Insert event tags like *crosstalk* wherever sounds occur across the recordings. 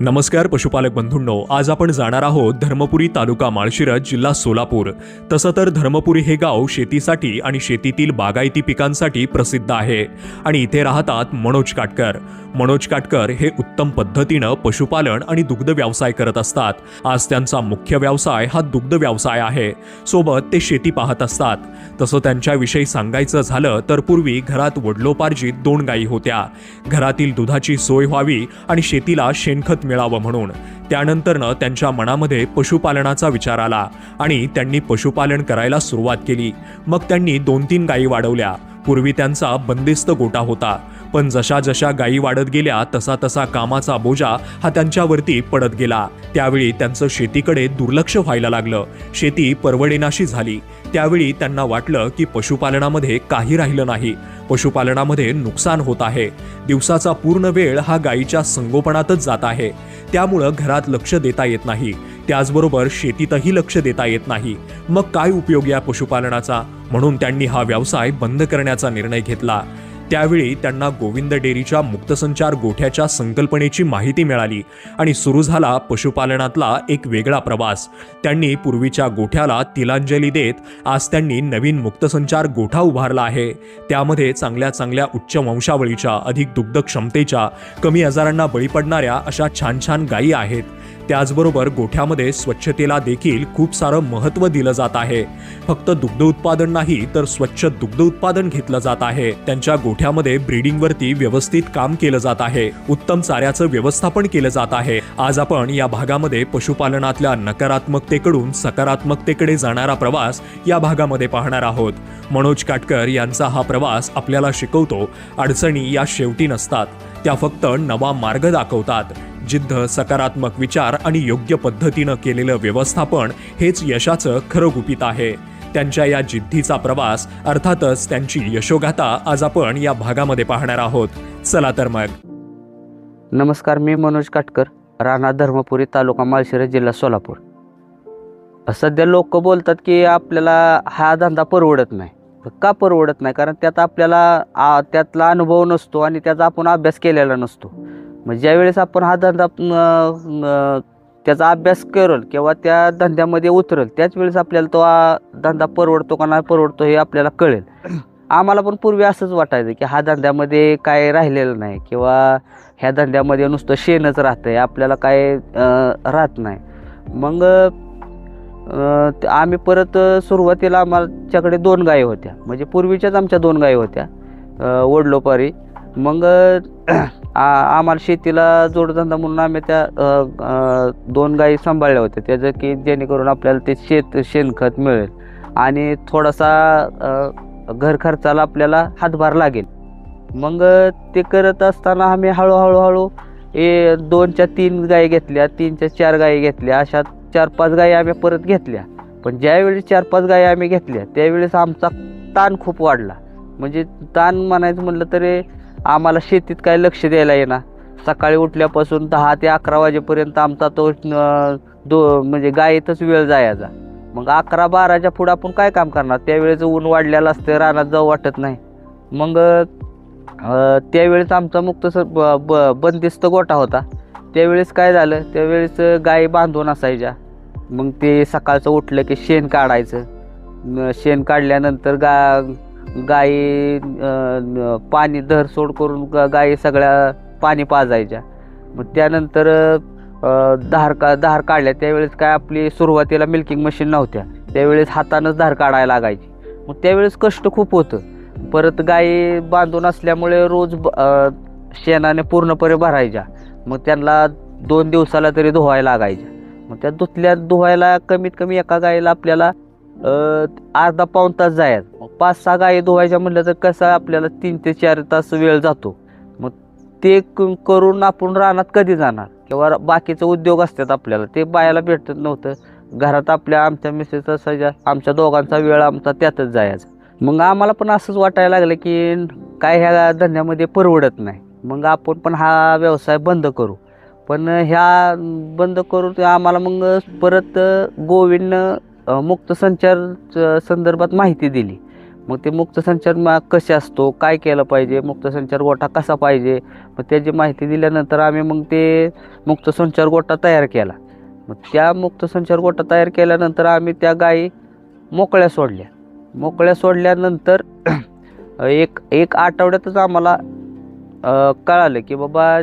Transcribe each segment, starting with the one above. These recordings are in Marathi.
नमस्कार पशुपालक बंधूंनो आज आपण जाणार आहोत धर्मपुरी तालुका माळशिरस जिल्हा सोलापूर. तसं तर धर्मपुरी हे गाव शेतीसाठी आणि शेतीतील बागायती पिकांसाठी प्रसिद्ध आहे. आणि इथे राहतात मनोज काटकर. मनोज काटकर हे उत्तम पद्धतीनं पशुपालन आणि दुग्ध व्यवसाय करत असतात. आज त्यांचा मुख्य व्यवसाय हा दुग्ध व्यवसाय आहे. सोबत ते शेती पाहत असतात. तसं त्यांच्याविषयी सांगायचं झालं तर पूर्वी घरात वडलोपार्जित दोन गायी होत्या. घरातील दुधाची सोय व्हावी आणि शेतीला शेणखत मिळावं म्हणून. त्यानंतरनं त्यांच्या मनामध्ये पशुपालनाचा विचार आला आणि त्यांनी पशुपालन करायला सुरुवात केली. मग त्यांनी दोन तीन गायी वाढवल्या. पूर्वी त्यांचा बंदिस्त गोटा होता. पण जशा जशा गायी वाढत गेल्या तसा तसा कामाचा बोजा हा त्यांच्यावरती पडत गेला. त्यावेळी त्यांचं शेतीकडे दुर्लक्ष व्हायला लागलं. शेती परवडेनाशी झाली. त्यावेळी त्यांना वाटलं की पशुपालनामध्ये काही राहिलं नाही. पशुपालनामध्ये नुकसान होत आहे. दिवसाचा पूर्ण वेळ हा गायीच्या संगोपनातच जात आहे. त्यामुळं घरात लक्ष देता येत नाही. त्याचबरोबर शेतीतही लक्ष देता येत नाही. मग काय उपयोग या पशुपालनाचा? म्हणून त्यांनी हा व्यवसाय बंद करण्याचा निर्णय घेतला. त्यावेळी त्यांना गोविंद डेअरीच्या मुक्तसंचार गोठ्याच्या संकल्पनेची माहिती मिळाली आणि सुरू झाला पशुपालनातला एक वेगळा प्रवास. त्यांनी पूर्वीच्या गोठ्याला तिलांजली देत आज त्यांनी नवीन मुक्तसंचार गोठा उभारला आहे. त्यामध्ये चांगल्या चांगल्या उच्च वंशावळीच्या अधिक दुग्ध क्षमतेच्या कमी आजारांना बळी पडणाऱ्या अशा छान छान गायी आहेत. त्याचबरोबर गोठ्यामध्ये स्वच्छतेला देखील खूप सारं महत्त्व दिलं जात आहे. फक्त दुग्ध उत्पादन नाही तर स्वच्छ दुग्ध उत्पादन घेतलं जात आहे. त्यांच्या गोठ्यामध्ये ब्रीडिंगवरती व्यवस्थित काम केलं जात आहे. उत्तम चाऱ्याचं व्यवस्थापन केलं जात आहे. आज आपण या भागामध्ये पशुपालनातल्या नकारात्मकतेकडून सकारात्मकतेकडे जाणारा प्रवास या भागामध्ये पाहणार आहोत. मनोज काटकर यांचा हा प्रवास आपल्याला शिकवतो. अडचणी या शेवटी नसतात. त्या फक्त नवा मार्ग दाखवतात. जिद्द सकारात्मक विचार आणि योग्य पद्धतीनं केलेलं व्यवस्थापन हेच यशाचं खरं गुपित आहे. त्यांच्या या जिद्दीचा प्रवास अर्थातच त्यांची यशोगाथा आज आपण या भागामध्ये पाहणार आहोत. चला तर मग. नमस्कार मी मनोज काटकर राणा धर्मपुरी तालुका माळशिरस जिल्हा सोलापूर. सध्या लोक बोलतात की आपल्याला हा धंदा परवडत नाही. का परवडत नाही? कारण त्यात आपल्याला आ, त्यातला अनुभव नसतो आणि त्याचा आपण अभ्यास केलेला नसतो. मग ज्यावेळेस आपण हा धंदा त्याचा अभ्यास करेल किंवा त्या धंद्यामध्ये उतरेल त्याच वेळेस आपल्याला तो धंदा परवडतो का नाही परवडतो हे आपल्याला कळेल. आम्हाला पण पूर्वी असंच वाटायचं की हा धंद्यामध्ये काय राहिलेलं नाही किंवा ह्या धंद्यामध्ये नुसतं शेणच राहतं आहे आपल्याला काय राहत नाही. मग आम्ही परत सुरुवातीला आमच्याकडे दोन गायी होत्या. म्हणजे पूर्वीच्याच आमच्या दोन गायी होत्या वडलोपारी. मग आ- आम्हाला शेतीला जोडधंदा म्हणून आम्ही त्या दोन गायी सांभाळल्या होत्या. त्याचं की जेणेकरून आपल्याला ते शेत शेणखत मिळेल. आणि थोडासा घर खर्चाला आपल्याला हातभार लागेल. मग ते करत असताना आम्ही हळूहळू हळू ए दोनच्या तीन गायी घेतल्या तीनच्या चार गायी घेतल्या. अशा चार पाच गायी आम्ही परत घेतल्या. पण ज्यावेळी चार पाच गायी आम्ही घेतल्या त्यावेळेस आमचा ताण खूप वाढला. म्हणजे ताण म्हणायचं म्हटलं तरी आम्हाला शेतीत काय लक्ष द्यायला येणार सकाळी उठल्यापासून दहा ते अकरा वाजेपर्यंत आमचा तो दो म्हणजे गायीतच वेळ जायचा. मग अकरा बाराच्या पुढं आपण काय काम करणार? त्यावेळेस ऊन वाढलेलं असतं रानात जाऊ वाटत नाही. मग त्यावेळेस आमचा मुक्त ब ब बंदिस्त गोठा होता. त्यावेळेस काय झालं? त्यावेळेस गायी बांधून असायच्या. मग ते सकाळचं उठलं की शेण काढायचं. शेण काढल्यानंतर गा गायी पाणी धरसोड करून गायी सगळ्या पाणी पाजायच्या. मग त्यानंतर धार का धार काढल्या. त्यावेळेस काय आपली सुरुवातीला मिल्किंग मशीन नव्हत्या. त्यावेळेस हातानंच धार काढायला लागायची. मग त्यावेळेस कष्ट खूप होतं. परत गायी बांधून असल्यामुळे रोज ब- शेणाने पूर्णपणे भरायच्या. मग त्यांना दोन दिवसाला तरी धुवायला लागायच्या. मग त्या धुतल्या धुवायला कमीत कमी एका गायीला आपल्याला अर्धा पाऊण तास जायचं. पाच सहा गायी धुवायच्या म्हटलं तर कसं आपल्याला तीन ते चार तास वेळ जातो. मग ते क- करून आपण रानात कधी जाणार? किंवा बाकीचे उद्योग असतात आपल्याला ते बायाला भेटत नव्हतं. घरात आपल्या आमच्या मिसेसचा सजा आमच्या दोघांचा वेळ आमचा त्यातच जायचा. मग आम्हाला पण असंच वाटायला लागलं की काय ह्या धंद्यामध्ये परवडत नाही. मग आपण पण हा व्यवसाय बंद करू. पण ह्या बंद करून आम्हाला मग परत गोविंदनं मुक्त संचार संदर्भात माहिती दिली. मग ते मुक्तसंचार मा कसे असतो काय केलं पाहिजे मुक्तसंचार गोठा कसा पाहिजे मग त्याची माहिती दिल्यानंतर आम्ही मग ते मुक्त संचार गोठा तयार केला. मग त्या मुक्तसंचार गोठा तयार केल्यानंतर आम्ही त्या गायी मोकळ्या सोडल्या. मोकळ्या सोडल्यानंतर *clears throat* एक एक आठवड्यातच आम्हाला कळालं की बाबा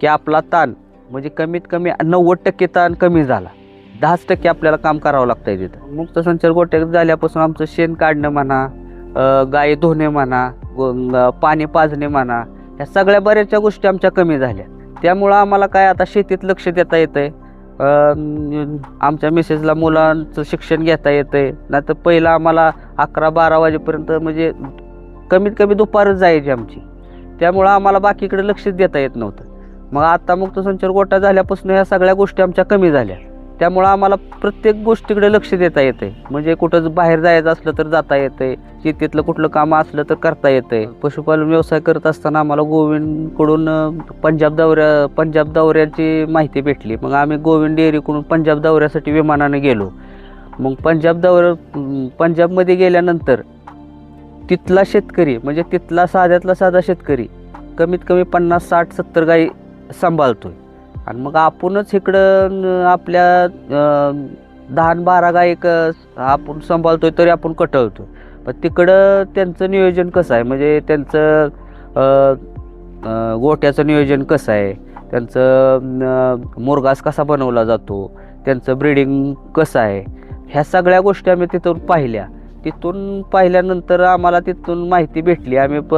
की आपला ताण म्हणजे कमीत कमी नव्वद टक्के ताण कमी झाला. दहाच टक्के आपल्याला काम करावं लागतं आहे तिथं. मुक्त संचार गोट्यात झाल्यापासून आमचं शेण काढणं म्हणा गाय धुणे म्हणा पाणी पाजणे म्हणा ह्या सगळ्या बऱ्याचशा गोष्टी आमच्या कमी झाल्या. त्यामुळं आम्हाला काय आता शेतीत लक्ष देता येतं आहे आमच्या मिसेसला मुलांचं शिक्षण घेता येतं नाही तर पहिलं आम्हाला अकरा बारा वाजेपर्यंत म्हणजे कमीत कमी दुपारच जायची आमची. त्यामुळं आम्हाला बाकीकडे लक्षच देता येत नव्हतं. मग आता मुक्त संचार गोटा झाल्यापासून ह्या सगळ्या गोष्टी आमच्या कमी झाल्या. त्यामुळं आम्हाला प्रत्येक गोष्टीकडे लक्ष देता येतंय. म्हणजे कुठं बाहेर जायचं असलं तर जाता येतंय. शेतीतलं कुठलं काम असलं तर करता येतंय. पशुपालन व्यवसाय करत असताना आम्हाला गोविंदकडून पंजाब दौऱ्या पंजाब दौऱ्याची माहिती भेटली. मग आम्ही गोविंद डेअरीकडून पंजाब दौऱ्यासाठी विमानाने गेलो. मग पंजाब दौऱ्या पंजाबमध्ये गेल्यानंतर तिथला शेतकरी म्हणजे तिथला साध्यातला साधा शेतकरी कमीत कमी पन्नास साठ सत्तर गाई सांभाळतो आहे आणि मग आपणच इकडं आपल्या दहा बारा गाई एक आपण सांभाळतोय तरी आपण कटळतोय. पण तिकडं त्यांचं नियोजन कसं आहे? म्हणजे त्यांचं गोट्याचं नियोजन कसं आहे? त्यांचं मोरगास कसा बनवला जातो? त्यांचं ब्रिडिंग कसं आहे? ह्या सगळ्या गोष्टी आम्ही तिथून पाहिल्या. तिथून पाहिल्यानंतर आम्हाला तिथून माहिती भेटली. आम्ही प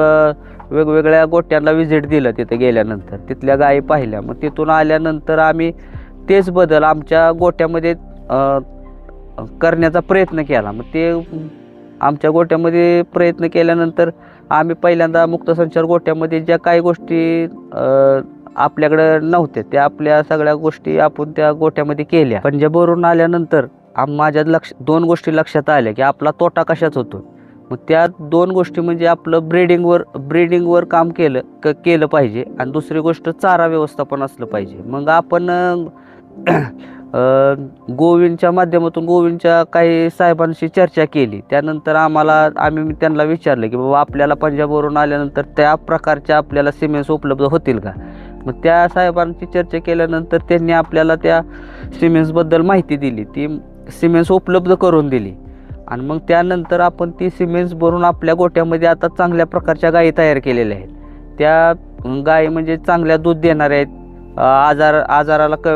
वेगवेगळ्या गोट्यांना व्हिजिट दिलं तिथे गेल्यानंतर. तिथल्या गायी पाहिल्या. मग तिथून आल्यानंतर आम्ही तेच बदल आमच्या गोट्यामध्ये करण्याचा प्रयत्न केला. मग ते आमच्या गोट्यामध्ये प्रयत्न केल्यानंतर आम्ही पहिल्यांदा मुक्तसंचार गोट्यामध्ये ज्या काही गोष्टी आपल्याकडं नव्हत्या त्या आपल्या सगळ्या गोष्टी आपण त्या गोट्यामध्ये केल्या. पंजाबवरून आल्यानंतर माझ्या लक्ष दोन गोष्टी लक्षात आल्या की आपला तोटा कशाच होतो? मग त्या दोन गोष्टी म्हणजे आपलं ब्रीडिंगवर ब्रीडिंगवर काम केलं क केलं पाहिजे आणि दुसरी गोष्ट चारा व्यवस्थापन असलं पाहिजे. मग आपण गोविंदच्या माध्यमातून गोविंदच्या काही साहेबांशी चर्चा केली. त्यानंतर आम्हाला आम्ही त्यांना विचारलं की बाबा आपल्याला पंजाबवरून आल्यानंतर त्या प्रकारच्या आपल्याला सिमेंट्स उपलब्ध होतील का? मग त्या साहेबांची चर्चा केल्यानंतर त्यांनी आपल्याला त्या सिमेंट्सबद्दल माहिती दिली. ती सिमेंट्स उपलब्ध करून दिली. आणि मग त्यानंतर आपण ती सिमेंट्स भरून आपल्या गोट्यामध्ये आता चांगल्या प्रकारच्या गायी तयार केलेल्या आहेत. त्या गायी म्हणजे चांगल्या दूध देणाऱ्या आहेत. आजार आजाराला क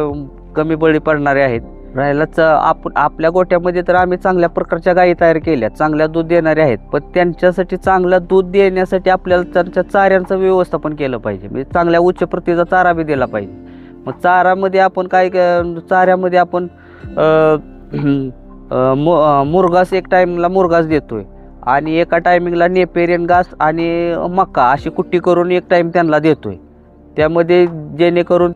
कमी बळी पडणारे आहेत. राहिलाच आपण आपल्या गोट्यामध्ये तर आम्ही चांगल्या प्रकारच्या गायी तयार केल्या. चांगल्या दूध देणाऱ्या आहेत. पण त्यांच्यासाठी चांगलं दूध देण्यासाठी आपल्याला त्यांच्या चाऱ्यांचं व्यवस्थापन केलं पाहिजे. म्हणजे चांगल्या उच्च प्रतीचा चारा बी दिला पाहिजे. मग चारामध्ये आपण काय चाऱ्यामध्ये आपण मुरगास एक टायमिंगला मुरगास देतोय. आणि एका टायमिंगला नेपेरियन घास आणि मका अशी कुट्टी करून एक टाईम त्यांना देतोय. त्यामध्ये जेणेकरून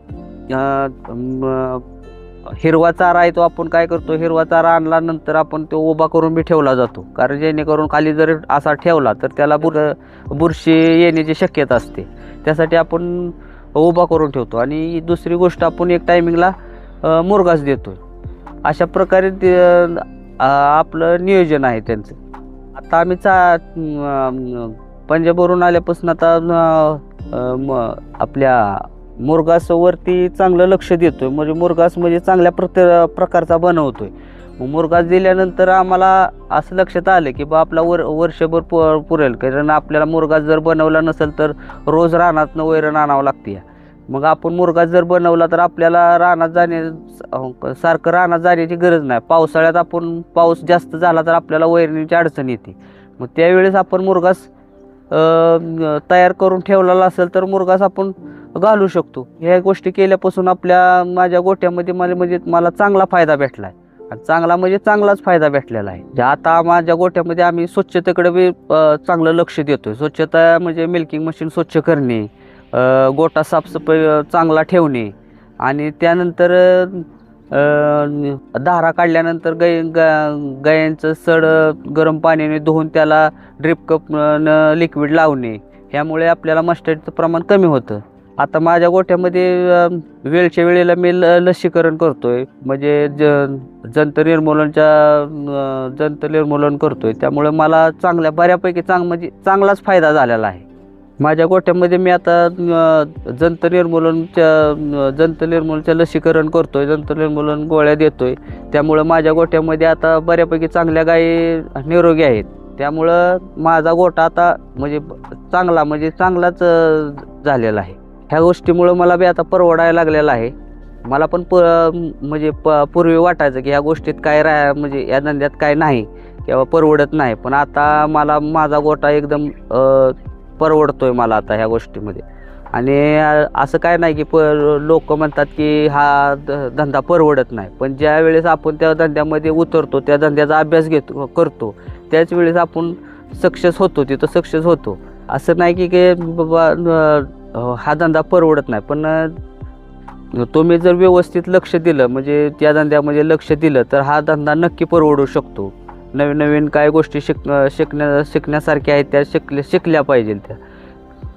हिरवा चारा आहे तो आपण काय करतो हिरवा चारा आणल्यानंतर आपण तो उभा करून बी ठेवला जातो. कारण जेणेकरून खाली जर असा ठेवला तर त्याला बुर बुरशी येण्याची शक्यता असते. त्यासाठी आपण उभा करून ठेवतो. आणि दुसरी गोष्ट आपण एक टायमिंगला मुरगास देतो अशा प्रकारे ते आपलं नियोजन आहे त्यांचं. आता आम्ही चा पंजाबवरून आल्यापासून आता आपल्या मुरगासवरती चांगलं लक्ष देतोय. म्हणजे मुरगास म्हणजे चांगल्या प्रत प्रकारचा बनवतोय. मग मुरगास दिल्यानंतर आम्हाला असं लक्षात आलं की बा आपला वर वर्षभर पु पुरेल. कारण आपल्याला मुरगास जर बनवला नसेल तर रोज रानातनं वैरण आणावं लागते मग आपण मुरगा जर बनवला तर आपल्याला रानात जाण्या सारखं रानात जाण्याची गरज नाही. पावसाळ्यात आपण पाऊस जास्त झाला तर आपल्याला वैरणीची अडचण येते. मग त्यावेळेस आपण मुरगास तयार करून ठेवलेला असेल तर मुरगास आपण घालू शकतो. ह्या गोष्टी केल्यापासून आपल्या माझ्या गोठ्यामध्ये मला म्हणजे मला चांगला फायदा भेटला आहे आणि चांगला म्हणजे चांगलाच फायदा भेटलेला आहे. जे आता माझ्या गोठ्यामध्ये आम्ही स्वच्छतेकडे बी चांगलं लक्ष देतोय. स्वच्छता म्हणजे मिल्किंग मशीन स्वच्छ करणे गोटा साफसफाई चांगला ठेवणे. आणि त्यानंतर धारा काढल्यानंतर गाय गा- गायांचं सड गरम पाण्याने धुवून त्याला ड्रिप कप न लिक्विड लावणे. ह्यामुळे आपल्याला मस्टर्डचं प्रमाण कमी होतं. आता माझ्या गोठ्यामध्ये वेळच्या वेळेला मी ल लसीकरण करतो आहे म्हणजे ज जंत निर्मूलनच्या जंत निर्मूलन करतोय. त्यामुळे मला चांगल्या बऱ्यापैकी चांग म्हणजे चांगलाच फायदा झालेला आहे. माझ्या गोठ्यामध्ये मी आता अ, जंत निर्मूलनच्या जंत निर्मूलनच्या लसीकरण करतोय जंत निर्मूलन गोळ्या देतोय. त्यामुळं माझ्या गोठ्यामध्ये आता बऱ्यापैकी चांगल्या गायी निरोगी आहेत. त्यामुळं माझा गोठा आता म्हणजे चांगला म्हणजे चांगलाच अ, झालेला आहे. ह्या गोष्टीमुळं मला बी आता परवडायला लागलेला आहे. मला पण प म्हणजे प पूर्वी वाटायचं की ह्या गोष्टीत काय राह म्हणजे या धंद्यात काय नाही किंवा परवडत नाही. पण आता मला माझा गोठा एकदम अ, परवडतोय मला आता ह्या गोष्टीमध्ये. आणि असं काय नाही की प लोक म्हणतात की हा धंदा परवडत नाही. पण ज्या वेळेस आपण त्या धंद्यामध्ये उतरतो त्या धंद्याचा अभ्यास घेतो करतो त्याच वेळेस आपण सक्सेस होतो तिथं सक्सेस होतो. असं नाही की बाबा हा धंदा परवडत नाही. पण तुम्ही जर व्यवस्थित लक्ष दिलं म्हणजे त्या धंद्यामध्ये लक्ष दिलं तर हा धंदा नक्की परवडू शकतो. नवीन नवीन काय गोष्टी शिक शिकण्या शिकण्यासारख्या आहेत त्या शिकल्या शिकल्या पाहिजेल त्या.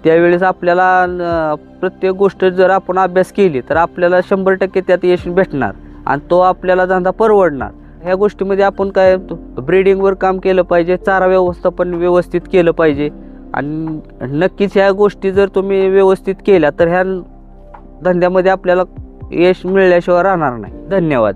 त्यावेळेस आपल्याला प्रत्येक गोष्ट जर आपण अभ्यास केली तर आपल्याला शंभर टक्के त्यात यश भेटणार आणि तो आपल्याला धंदा परवडणार. ह्या गोष्टीमध्ये आपण काय ब्रीडिंगवर काम केलं पाहिजे चारा व्यवस्थापन व्यवस्थित केलं पाहिजे. आणि नक्कीच ह्या गोष्टी जर तुम्ही व्यवस्थित केल्या तर ह्या धंद्यामध्ये आपल्याला यश मिळल्याशिवाय राहणार नाही. धन्यवाद.